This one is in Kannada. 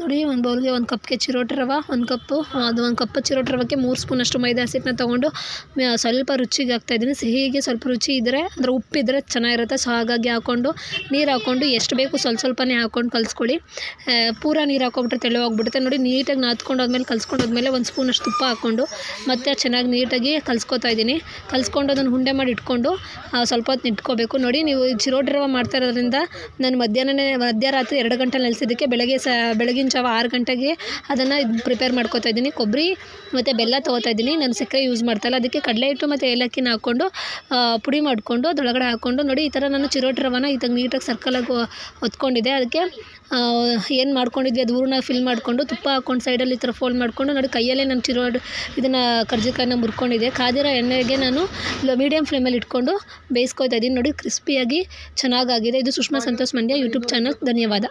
ನೋಡಿ, ಒಂದು ಬೌಲ್ಗೆ ಒಂದು ಕಪ್ಗೆ ಚಿರೋಟ ರವ, ಒಂದು ಕಪ್ಪು ಅದು ಒಂದು ಕಪ್ ಚಿರೋಟಿ ರವಕ್ಕೆ ಮೂರು ಸ್ಪೂನಷ್ಟು ಮೈದಾ ಹಸಿಟ್ಟನ್ನ ತೊಗೊಂಡು ಸ್ವಲ್ಪ ರುಚಿಗೆ ಹಾಕ್ತಾಯಿದ್ದೀನಿ ಸಿಹಿಗೆ ಸ್ವಲ್ಪ ರುಚಿ ಇದ್ದರೆ ಅಂದರೆ ಉಪ್ಪಿದ್ರೆ ಚೆನ್ನಾಗಿರುತ್ತೆ. ಸೊ, ಹಾಗಾಗಿ ಹಾಕ್ಕೊಂಡು ನೀರು ಹಾಕ್ಕೊಂಡು ಎಷ್ಟು ಬೇಕು ಸ್ವಲ್ಪ ಸ್ವಲ್ಪನೇ ಹಾಕ್ಕೊಂಡು ಕಲಿಸ್ಕೊಳ್ಳಿ. ಪೂರ ನೀರು ಹಾಕ್ಕೊಬಿಟ್ರೆ ತೆಳುವಾಗ್ಬಿಡುತ್ತೆ. ನೋಡಿ, ನೀಟಾಗಿ ನಾದ್ಕೊಂಡಾದ್ಮೇಲೆ, ಕಲ್ಸ್ಕೊಂಡಾದ್ಮೇಲೆ ಒಂದು ಸ್ಪೂನಷ್ಟು ತುಪ್ಪ ಹಾಕ್ಕೊಂಡು, ಮತ್ತೆ ಚೆನ್ನಾಗಿ ನೀಟಾಗಿ ಕಲ್ಸ್ಕೊತಾ ಇದ್ದೀನಿ. ಕಲ್ಸ್ಕೊಂಡು ಅದನ್ನು ಹುಂಡೆ ಮಾಡಿ ಇಟ್ಕೊಂಡು ಸ್ವಲ್ಪ ಹೊತ್ತು ಇಟ್ಕೋಬೇಕು ನೋಡಿ, ನೀವು ಚಿರೋಡ್ರವ ರವೆ ಮಾಡ್ತಾ ಇರೋದ್ರಿಂದ, ನಾನು ಮಧ್ಯಾಹ್ನನೇ ಮಧ್ಯರಾತ್ರಿ ಎರಡು ಗಂಟೆ ನೆಲೆಸಿದ್ದಕ್ಕೆ ಬೆಳಗ್ಗೆ ಸ, ಬೆಳಗಿನ ಜಾವ ಆರು ಗಂಟೆಗೆ ಅದನ್ನು ಪ್ರಿಪೇರ್ ಮಾಡ್ಕೊತಾ ಇದ್ದೀನಿ. ಕೊಬ್ಬರಿ ಮತ್ತು ಬೆಲ್ಲ ತೊಗೋತಾ ಇದ್ದೀನಿ. ನಾನು ಸಕ್ಕರೆ ಯೂಸ್ ಮಾಡ್ತಾಯಿಲ್ಲ ಅದಕ್ಕೆ ಕಡಲೆ ಹಿಟ್ಟು ಮತ್ತು ಏಲಕ್ಕಿನ ಹಾಕ್ಕೊಂಡು ಪುಡಿ ಮಾಡಿಕೊಂಡು, ಅದರೊಳಗಡೆ ಹಾಕ್ಕೊಂಡು ನೋಡಿ ಈ ಥರ ನಾನು ಚಿರೋಟಿ ರವನ ಈ ಥರ ನೀಟಾಗಿ ಸರ್ಕಲಾಗಿ ಹೊತ್ಕೊಂಡಿದ್ದೆ. ಅದಕ್ಕೆ ಏನು ಮಾಡ್ಕೊಂಡಿದ್ವಿ, ಅದು ಊರನ್ನ ಫಿಲ್ ಮಾಡಿಕೊಂಡು, ತುಪ್ಪ ಹಾಕ್ಕೊಂಡು ಸೈಡಲ್ಲಿ ಈ ಥರ ಫೋಲ್ಡ್ ಮಾಡಿಕೊಂಡು, ನೋಡಿ ಕೈಯಲ್ಲೇ ನಾನು ಚಿರೋಡ್ ಇದನ್ನು ಕರ್ಜಿಕಾಯನ್ನ ಮುರ್ಕೊಂಡಿದ್ದೆ. ಕಾದಿರೋ ಎಣ್ಣೆಗೆ ನಾನು ಮೀಡಿಯಮ್ ಫ್ಲೇಮಲ್ಲಿ ಇಟ್ಕೊಂಡು ಬೇಯಿಸ್ಕೊತಾ ಇದ್ದೀನಿ. ನೋಡಿ ಕ್ರಿಸ್ಪಿಯಾಗಿ ಚೆನ್ನಾಗಾಗಿದೆ. ಇದು ಸುಷ್ಮಾ ಸಂತೋಷ್ ಮಂಡ್ಯ ಯೂಟ್ಯೂಬ್ ಚಾನಲ್ ಧನ್ಯವಾದ.